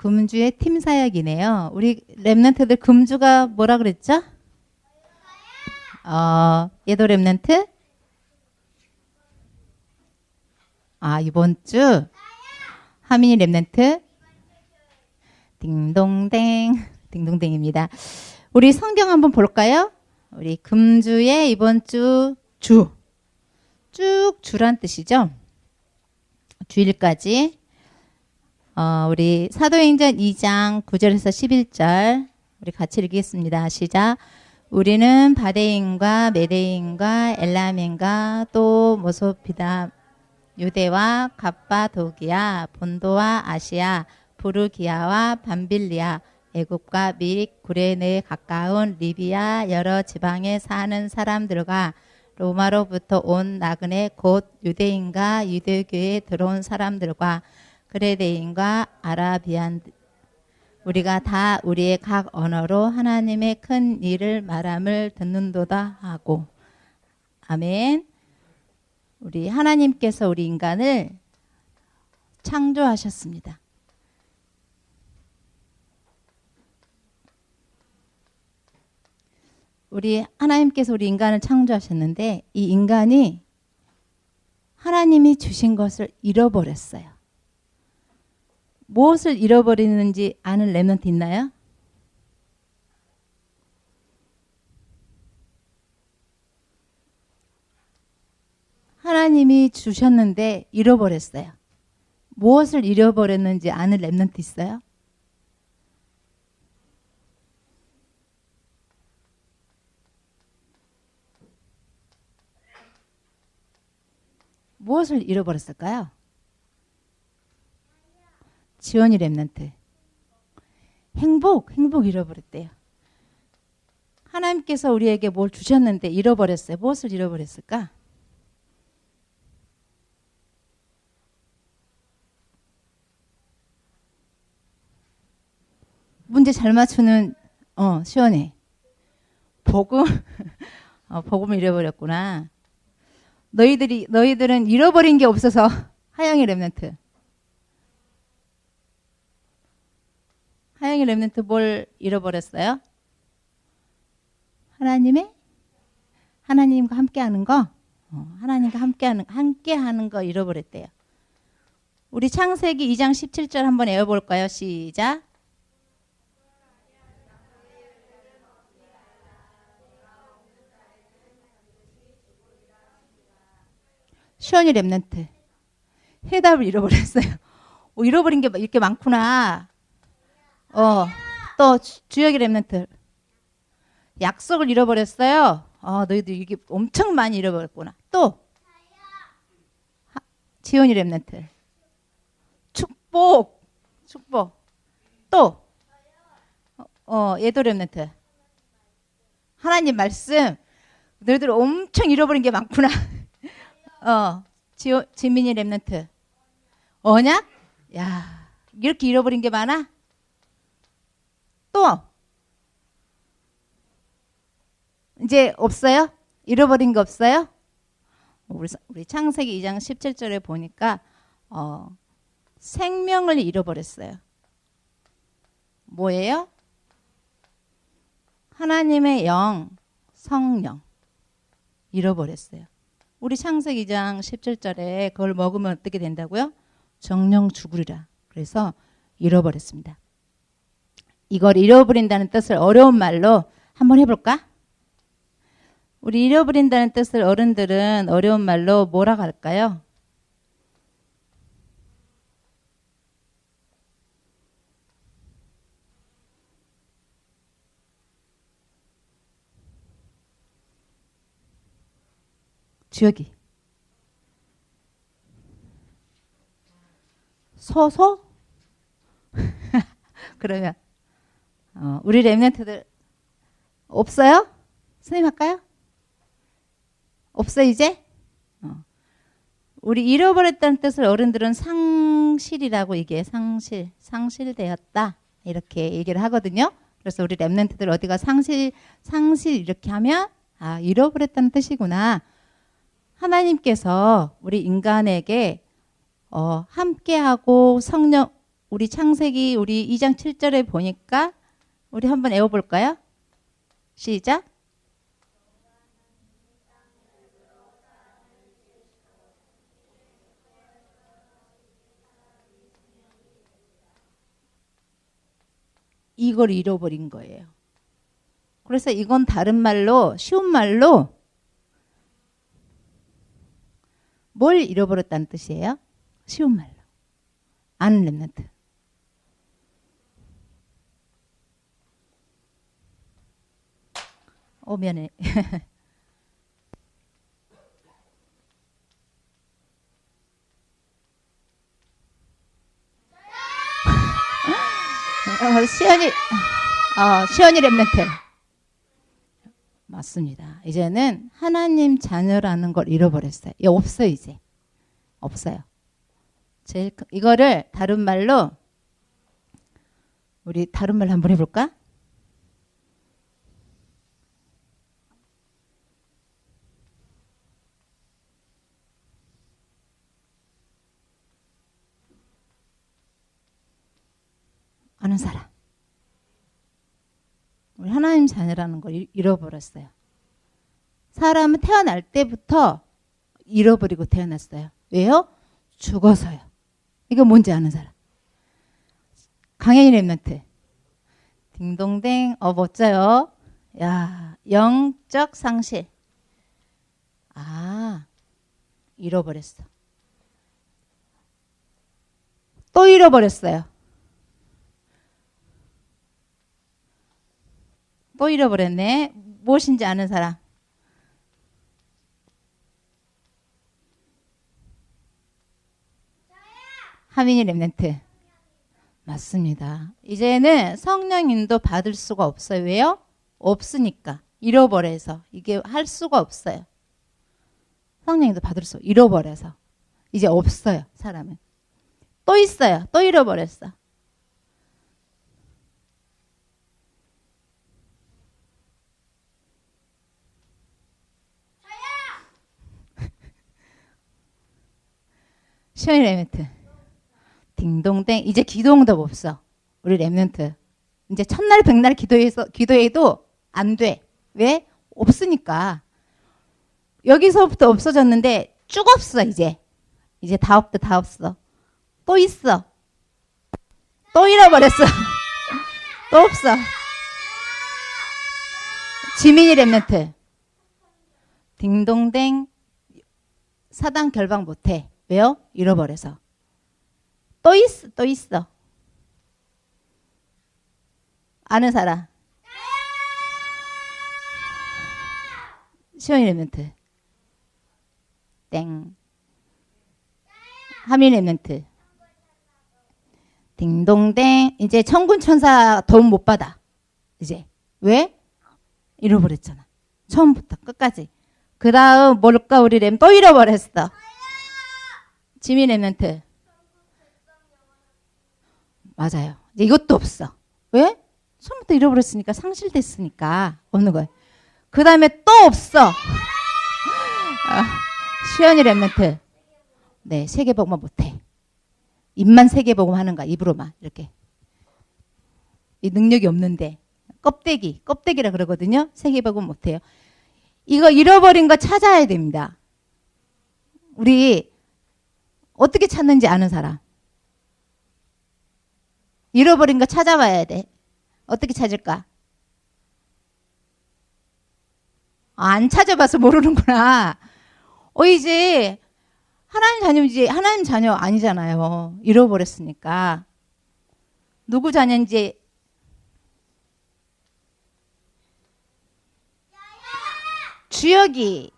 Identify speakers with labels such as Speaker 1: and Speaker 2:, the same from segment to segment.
Speaker 1: 금주의 팀 사역이네요. 우리 랩런트들 금주가 뭐라 그랬죠? 어, 예도 랩런트? 아, 이번 주 하민이 랩런트? 딩동댕, 딩동댕입니다. 우리 성경 한번 볼까요? 우리 금주의 이번 주 주. 쭉 주란 뜻이죠. 주일까지. 어, 우리 사도행전 2장 9절에서 11절 우리 같이 읽겠습니다. 시작. 우리는 바데인과 메데인과 엘라멘과 또 모소피다 유대와 갑바도기아 본도와 아시아 부르기아와 밤빌리아 애굽과 미릭 구레네에 가까운 리비아 여러 지방에 사는 사람들과 로마로부터 온 나그네 곧 유대인과 유대교에 들어온 사람들과 그레데인과 아라비안 우리가 다 우리의 각 언어로 하나님의 큰 일을 말함을 듣는도다 하고 아멘. 우리 하나님께서 우리 인간을 창조하셨습니다. 우리 하나님께서 우리 인간을 창조하셨는데 이 인간이 하나님이 주신 것을 잃어버렸어요. 무엇을 잃어버리는지 아는 랩런트 있나요? 하나님이 주셨는데 잃어버렸어요. 무엇을 잃어버렸는지 아는 랩런트 있어요? 무엇을 잃어버렸을까요? 지원이 랩런트. 행복, 행복 잃어버렸대요. 하나님께서 우리에게 뭘 주셨는데 잃어버렸어요. 무엇을 잃어버렸을까? 문제 잘 맞추는 어 시원해. 복음 어, 복음을 잃어버렸구나. 너희들이 너희들은 잃어버린 게 없어서 하영이 랩런트. 하영이 랩런트 뭘 잃어버렸어요? 하나님의 하나님과 함께하는 거, 어, 하나님과 함께하는 함께하는 거 잃어버렸대요. 우리 창세기 2장 17절 한번 외워볼까요? 시작. 시원이 랩런트 해답을 잃어버렸어요. 오, 잃어버린 게 이렇게 많구나. 어, 또 주역이 랩런트 약속을 잃어버렸어요. 어, 너희들 이게 엄청 많이 잃어버렸구나. 또 하, 지원이 랩런트 축복, 축복. 또 어, 어 예도 랩런트 하나님 말씀 너희들 엄청 잃어버린 게 많구나. 어, 지, 지민이 랩런트. 언약? 야, 이렇게 잃어버린 게 많아? 또? 이제 없어요? 잃어버린 거 없어요? 우리, 우리 창세기 2장 17절에 보니까, 어, 생명을 잃어버렸어요. 뭐예요? 하나님의 영, 성령. 잃어버렸어요. 우리 창세기 2장 17절에 그걸 먹으면 어떻게 된다고요? 정령 죽으리라. 그래서 잃어버렸습니다. 이걸 잃어버린다는 뜻을 어려운 말로 한번 해볼까? 우리 잃어버린다는 뜻을 어른들은 어려운 말로 뭐라고 할까요? 주역이 소소 그러면 어, 우리 랩런트들 없어요? 선생님 할까요? 없어 이제? 어. 우리 잃어버렸다는 뜻을 어른들은 상실이라고 이게 상실, 상실되었다 이렇게 얘기를 하거든요. 그래서 우리 랩런트들 어디가 상실, 상실 이렇게 하면 아 잃어버렸다는 뜻이구나. 하나님께서 우리 인간에게 어, 함께하고 성령 우리 창세기 우리 2장 7절에 보니까 우리 한번 외워볼까요? 시작. 이걸 잃어버린 거예요. 그래서 이건 다른 말로 쉬운 말로 뭘 잃어버렸다는 뜻이에요? 쉬운 말로. 아는 랩런트. 어, 미안해. 어, 시연이, 어, 시연이 랩런트. 맞습니다. 이제는 하나님 자녀라는 걸 잃어버렸어요. 이 없어요, 이제. 없어요. 제일 큰- 이거를 다른 말로 우리 다른 말로 한번 해볼까? 아는 사람. 우리 하나님 자녀라는 걸 잃- 잃어버렸어요. 사람은 태어날 때부터 잃어버리고 태어났어요. 왜요? 죽어서요. 이거 뭔지 아는 사람. 강현이 랩런트. 딩동댕. 어, 멋져요. 야, 영적 상실. 아, 잃어버렸어. 또 잃어버렸어요. 또 잃어버렸네. 무엇인지 아는 사람. 하민이 랩넨트. 맞습니다. 이제는 성령 인도 받을 수가 없어요. 왜요? 없으니까. 잃어버려서. 이게 할 수가 없어요. 성령 인도 받을 수, 잃어버려서. 이제 없어요. 사람은. 또 있어요. 또 잃어버렸어. 시원이 랩멘트. 딩동댕. 이제 기도응답 없어. 우리 랩멘트. 이제 첫날 백날 기도해서 기도해도 안 돼. 왜? 없으니까. 여기서부터 없어졌는데 쭉 없어 이제. 이제 다 없다 다 없어. 또 있어. 또 잃어버렸어. 또 없어. 지민이 랩멘트. 딩동댕 사당 결방 못해. 왜요? 잃어버려서. 또 있어, 또 있어. 아는 사람. 시원이 랩멘트. 땡. 하민 랩멘트. 딩동댕. 이제 천군 천사 도움 못 받아. 이제. 왜? 잃어버렸잖아. 처음부터 끝까지. 그 다음 뭘까 우리 램 또 잃어버렸어. 지민 랩멘트. 맞아요. 이것도 없어. 왜? 처음부터 잃어버렸으니까 상실됐으니까 없는 거예요. 그 다음에 또 없어. 아, 시연이 랩멘트. 네, 세계복음만 못해. 입만 세계복음 하는 거야. 입으로만 이렇게. 이 능력이 없는데 껍데기, 껍데기라 그러거든요. 세계복음 못해요. 이거 잃어버린 거 찾아야 됩니다. 우리 어떻게 찾는지 아는 사람. 잃어버린 거 찾아봐야 돼. 어떻게 찾을까? 아, 안 찾아봐서 모르는구나. 어, 이제 하나님 자녀인지 하나님 자녀 아니잖아요. 잃어버렸으니까. 누구 자녀인지 주역이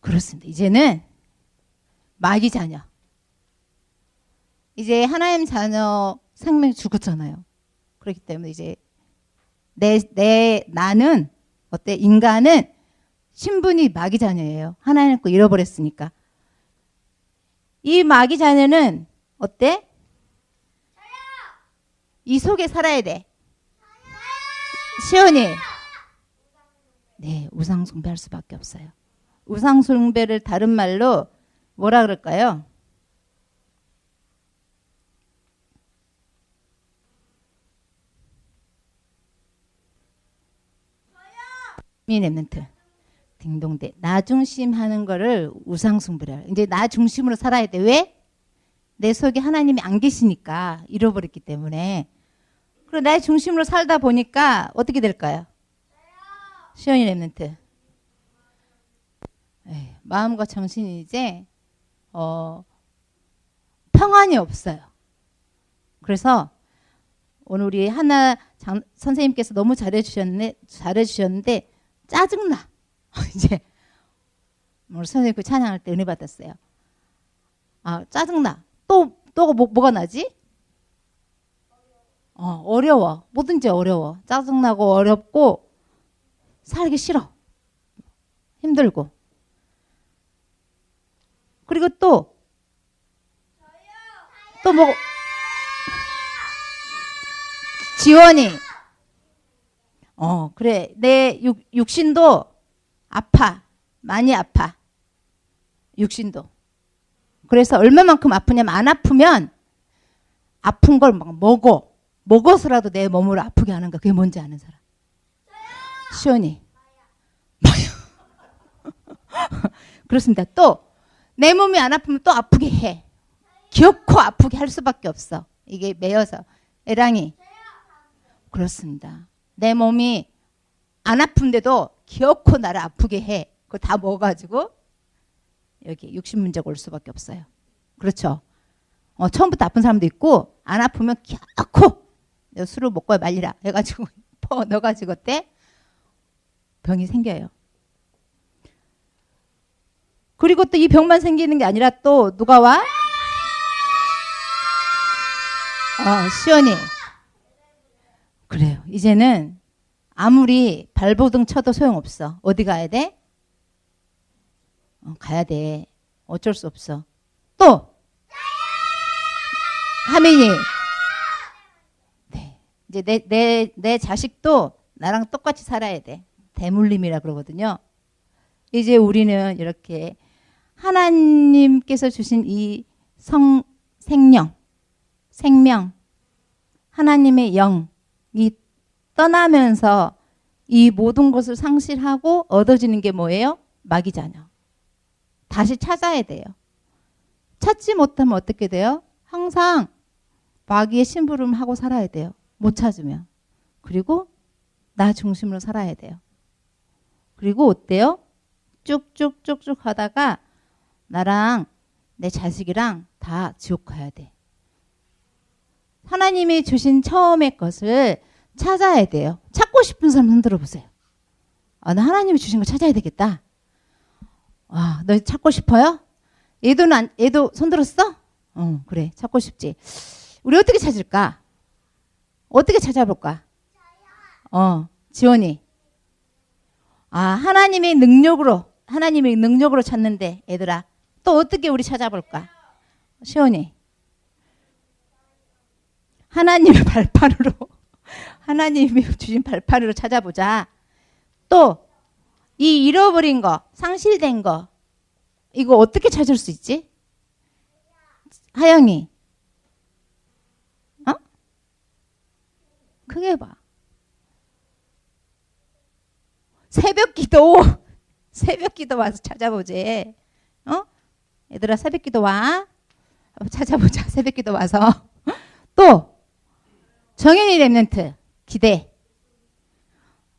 Speaker 1: 그렇습니다. 이제는 마귀 자녀. 이제 하나님 자녀 생명 죽었잖아요. 그렇기 때문에 이제 내, 내, 나는, 어때? 인간은 신분이 마귀 자녀예요. 하나님 거 잃어버렸으니까. 이 마귀 자녀는 어때? 이 속에 살아야 돼. 시온이. 네, 우상숭배할 수밖에 없어요. 우상숭배를 다른 말로 뭐라 그럴까요? 미네멘트 딩동대 나 중심 하는 거를 우상 숭배라 이제 나 중심으로 살아야 돼 왜? 내 속에 하나님이 안 계시니까 잃어버렸기 때문에 그리고 나 중심으로 살다 보니까 어떻게 될까요? 시연이 랩멘트 에이, 마음과 정신이 이제 어, 평안이 없어요. 그래서 오늘 우리 하나 장, 선생님께서 너무 잘해주셨네, 잘해주셨는데 짜증나. 이제 오늘 선생님 그 찬양할 때 은혜 받았어요. 아 짜증나. 또 또 뭐, 뭐가 나지? 어, 어려워. 뭐든지 어려워. 짜증나고 어렵고 살기 싫어. 힘들고. 그리고 또, 또 뭐, 지원이, 어, 그래. 내 육, 육신도 아파. 많이 아파. 육신도. 그래서 얼마만큼 아프냐면 안 아프면 아픈 걸 막 먹어. 먹어서라도 내 몸을 아프게 하는 거. 그게 뭔지 아는 사람. 시원이. 그렇습니다. 또, 내 몸이 안 아프면 또 아프게 해. 기어코 아프게 할 수밖에 없어. 이게 매여서. 애랑이. 그렇습니다. 내 몸이 안 아픈데도 기어코 나를 아프게 해. 그거 다 먹어가지고 여기 육신 문제가 올 수밖에 없어요. 그렇죠. 어, 처음부터 아픈 사람도 있고 안 아프면 기어코 술을 먹고 말리라 해가지고 퍼 넣어가지고 때 병이 생겨요. 그리고 또 이 병만 생기는 게 아니라 또 누가 와? 어, 시연이. 이제는 아무리 발버둥 쳐도 소용없어. 어디 가야 돼? 어, 가야 돼. 어쩔 수 없어. 또 하민이. 네. 이제 내 내 내 자식도 나랑 똑같이 살아야 돼. 대물림이라 그러거든요. 이제 우리는 이렇게 하나님께서 주신 이 성, 생명, 생명, 하나님의 영이 떠나면서 이 모든 것을 상실하고 얻어지는 게 뭐예요? 마귀 자녀. 다시 찾아야 돼요. 찾지 못하면 어떻게 돼요? 항상 마귀의 심부름 하고 살아야 돼요. 못 찾으면. 그리고 나 중심으로 살아야 돼요. 그리고 어때요? 쭉쭉쭉쭉 하다가 나랑 내 자식이랑 다 지옥 가야 돼. 하나님이 주신 처음의 것을 찾아야 돼요. 찾고 싶은 사람 흔들어 보세요. 아, 나 하나님이 주신 거 찾아야 되겠다. 아, 너 찾고 싶어요? 얘도 안, 얘도 손 들었어? 어, 그래. 찾고 싶지. 우리 어떻게 찾을까? 어떻게 찾아볼까? 어, 지원이. 아, 하나님의 능력으로, 하나님의 능력으로 찾는데, 얘들아. 또 어떻게 우리 찾아볼까? 시원이. 하나님의 발판으로, 하나님이 주신 발판으로 찾아보자. 또, 이 잃어버린 거, 상실된 거, 이거 어떻게 찾을 수 있지? 하영이. 어? 크게 봐. 새벽 기도, 새벽 기도 와서 찾아보지. 어? 얘들아, 새벽 기도 와. 찾아보자. 새벽 기도 와서. 또, 정현이 랩런트, 기대.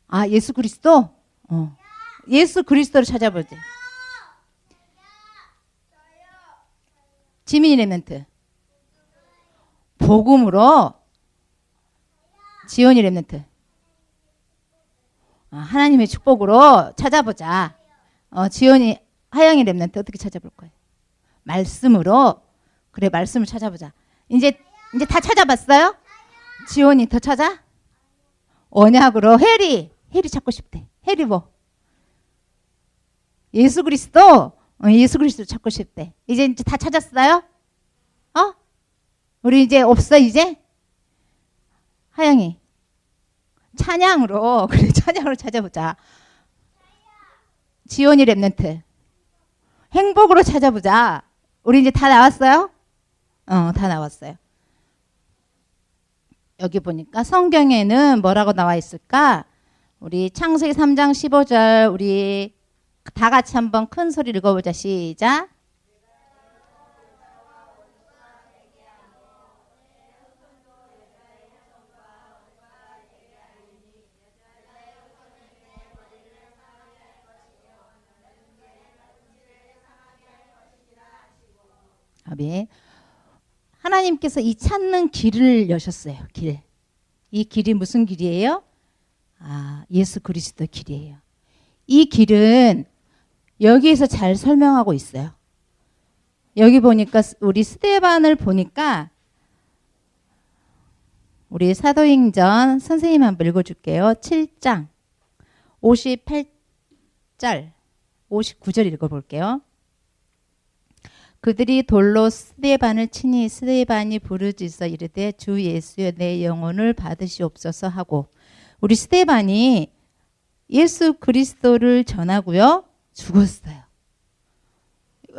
Speaker 1: 아, 예수 그리스도? 어. 예수 그리스도를 찾아보지. 지민이 랩런트. 복음으로 지원이 랩런트. 아, 하나님의 축복으로 찾아보자. 어, 지원이 하영이 랩런트 어떻게 찾아볼 거예요? 말씀으로 그래 말씀을 찾아보자. 이제 이제 다 찾아봤어요? 지원이 더 찾아? 언약으로 해리 해리 찾고 싶대. 해리 뭐? 예수 그리스도 어, 예수 그리스도 찾고 싶대. 이제 이제 다 찾았어요? 어? 우리 이제 없어 이제? 하영이 찬양으로 그래 찬양으로 찾아보자. 지원이 랩런트 행복으로 찾아보자. 우리 이제 다 나왔어요? 어, 다 나왔어요. 여기 보니까 성경에는 뭐라고 나와 있을까? 우리 창세기 3장 15절 우리 다 같이 한번 큰 소리 읽어보자. 시작. 아멘. 하나님께서 이 찾는 길을 여셨어요. 길. 이 길이 무슨 길이에요? 아, 예수 그리스도 길이에요. 이 길은 여기에서 잘 설명하고 있어요. 여기 보니까 우리 스테반을 보니까 우리 사도행전 선생님 한번 읽어줄게요. 7장 58절 59절 읽어볼게요. 그들이 돌로 스데반을 치니 스데반이 부르짖어 이르되 주 예수여 내 영혼을 받으시옵소서 하고 우리 스데반이 예수 그리스도를 전하고요 죽었어요.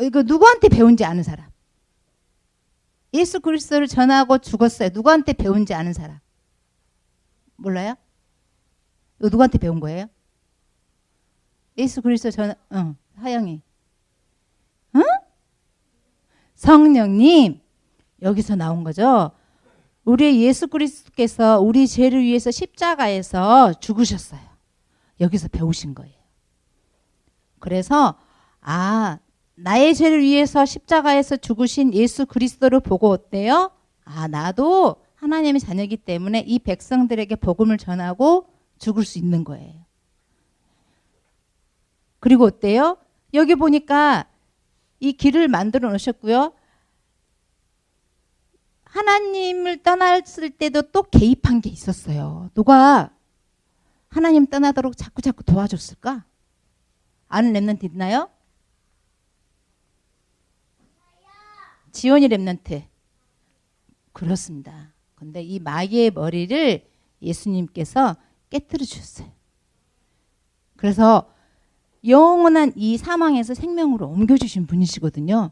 Speaker 1: 이거 누구한테 배운지 아는 사람? 예수 그리스도를 전하고 죽었어요. 누구한테 배운지 아는 사람? 몰라요? 이거 누구한테 배운 거예요? 예수 그리스도 전, 어, 하영이. 응? 성령님 여기서 나온 거죠. 우리 예수 그리스도께서 우리 죄를 위해서 십자가에서 죽으셨어요. 여기서 배우신 거예요. 그래서 아 나의 죄를 위해서 십자가에서 죽으신 예수 그리스도를 보고 어때요? 아 나도 하나님의 자녀이기 때문에 이 백성들에게 복음을 전하고 죽을 수 있는 거예요. 그리고 어때요? 여기 보니까 이 길을 만들어 놓으셨고요. 하나님을 떠났을 때도 또 개입한 게 있었어요. 누가 하나님 떠나도록 자꾸 자꾸 도와줬을까? 아는 랩런트 있나요? 지원이 랩런트. 그렇습니다. 근데 이 마귀의 머리를 예수님께서 깨뜨려 주셨어요. 그래서 영원한 이 사망에서 생명으로 옮겨주신 분이시거든요.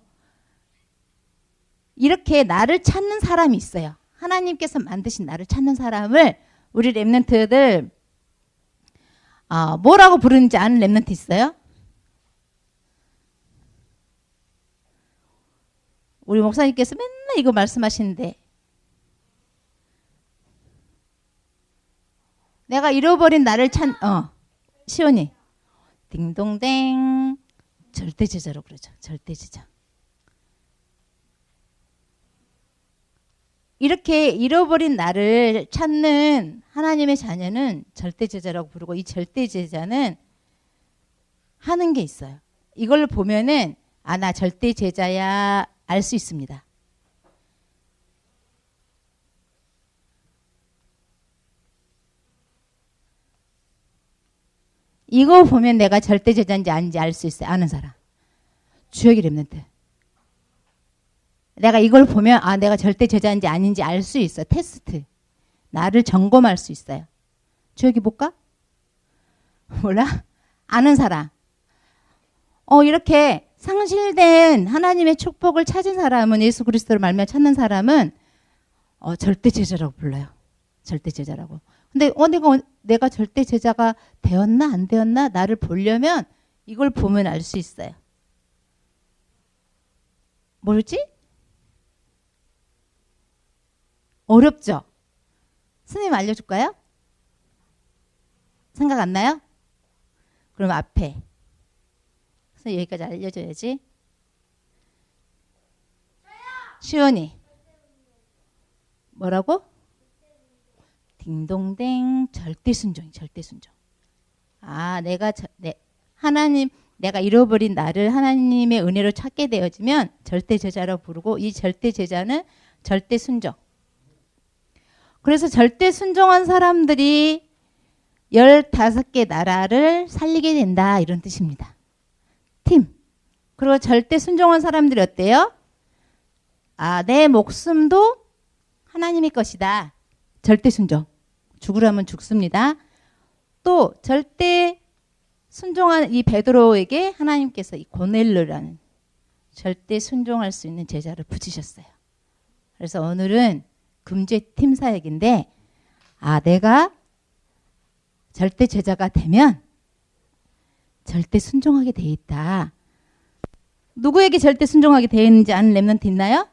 Speaker 1: 이렇게 나를 찾는 사람이 있어요. 하나님께서 만드신 나를 찾는 사람을 우리 랩런트들 어, 뭐라고 부르는지 아는 랩런트 있어요? 우리 목사님께서 맨날 이거 말씀하시는데 내가 잃어버린 나를 찾, 어, 시온이 딩동댕 절대 제자로 그러죠. 절대 제자. 이렇게 잃어버린 나를 찾는 하나님의 자녀는 절대 제자라고 부르고 이 절대 제자는 하는 게 있어요. 이걸 보면은 아 나 절대 제자야 알 수 있습니다. 이거 보면 내가 절대 제자인지 아닌지 알 수 있어요. 아는 사람. 주역이 랩는데. 내가 이걸 보면 아 내가 절대 제자인지 아닌지 알 수 있어. 테스트. 나를 점검할 수 있어요. 주역이 볼까? 몰라? 아는 사람. 어 이렇게 상실된 하나님의 축복을 찾은 사람은 예수 그리스도를 말며 찾는 사람은 어, 절대 제자라고 불러요. 절대 제자라고. 근데 어 내가 내가 절대 제자가 되었나 안 되었나 나를 보려면 이걸 보면 알 수 있어요. 뭐지? 어렵죠? 스님 알려줄까요? 생각 안 나요? 그럼 앞에. 그래서 여기까지 알려줘야지. 시원이. 뭐라고? 딩동댕 절대 순종 절대 순종. 아, 내가 저, 내, 하나님 내가 잃어버린 나를 하나님의 은혜로 찾게 되어지면 절대 제자로 부르고 이 절대 제자는 절대 순종. 그래서 절대 순종한 사람들이 15개 나라를 살리게 된다 이런 뜻입니다. 팀. 그리고 절대 순종한 사람들이 어때요? 아, 내 목숨도 하나님의 것이다. 절대 순종. 죽으라면 죽습니다. 또 절대 순종한 이 베드로에게 하나님께서 이 고넬르라는 절대 순종할 수 있는 제자를 붙이셨어요. 그래서 오늘은 금죄 팀 사역인데 아 내가 절대 제자가 되면 절대 순종하게 돼 있다. 누구에게 절대 순종하게 되어 있는지 아는 랩런트 있나요?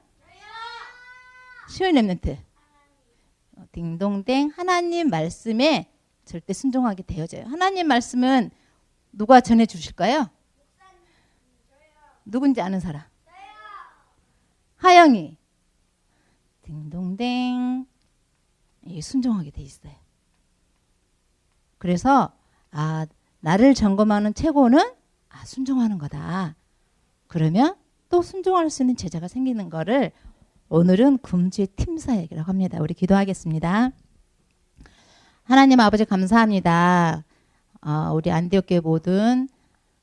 Speaker 1: 시온 랩런트. 어, 딩동댕 하나님 말씀에 절대 순종하게 되어져요. 하나님 말씀은 누가 전해 주실까요? 누군지 아는 사람. 하영이. 딩동댕. 이 순종하게 돼 있어요. 그래서 아 나를 점검하는 최고는 아 순종하는 거다. 그러면 또 순종할 수 있는 제자가 생기는 거를 오늘은 금주의 팀사역이라고 합니다. 우리 기도하겠습니다. 하나님 아버지 감사합니다. 어, 우리 안디옥교회 모든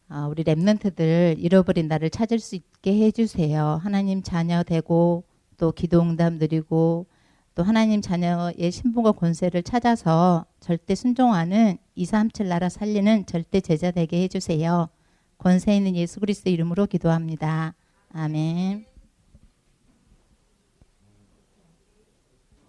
Speaker 1: 어, 우리 랩런트들 잃어버린 나를 찾을 수 있게 해주세요. 하나님 자녀 되고 또 기도응답 드리고 또 하나님 자녀의 신분과 권세를 찾아서 절대 순종하는 237 나라 살리는 절대 제자 되게 해주세요. 권세 있는 예수 그리스도 이름으로 기도합니다. 아멘.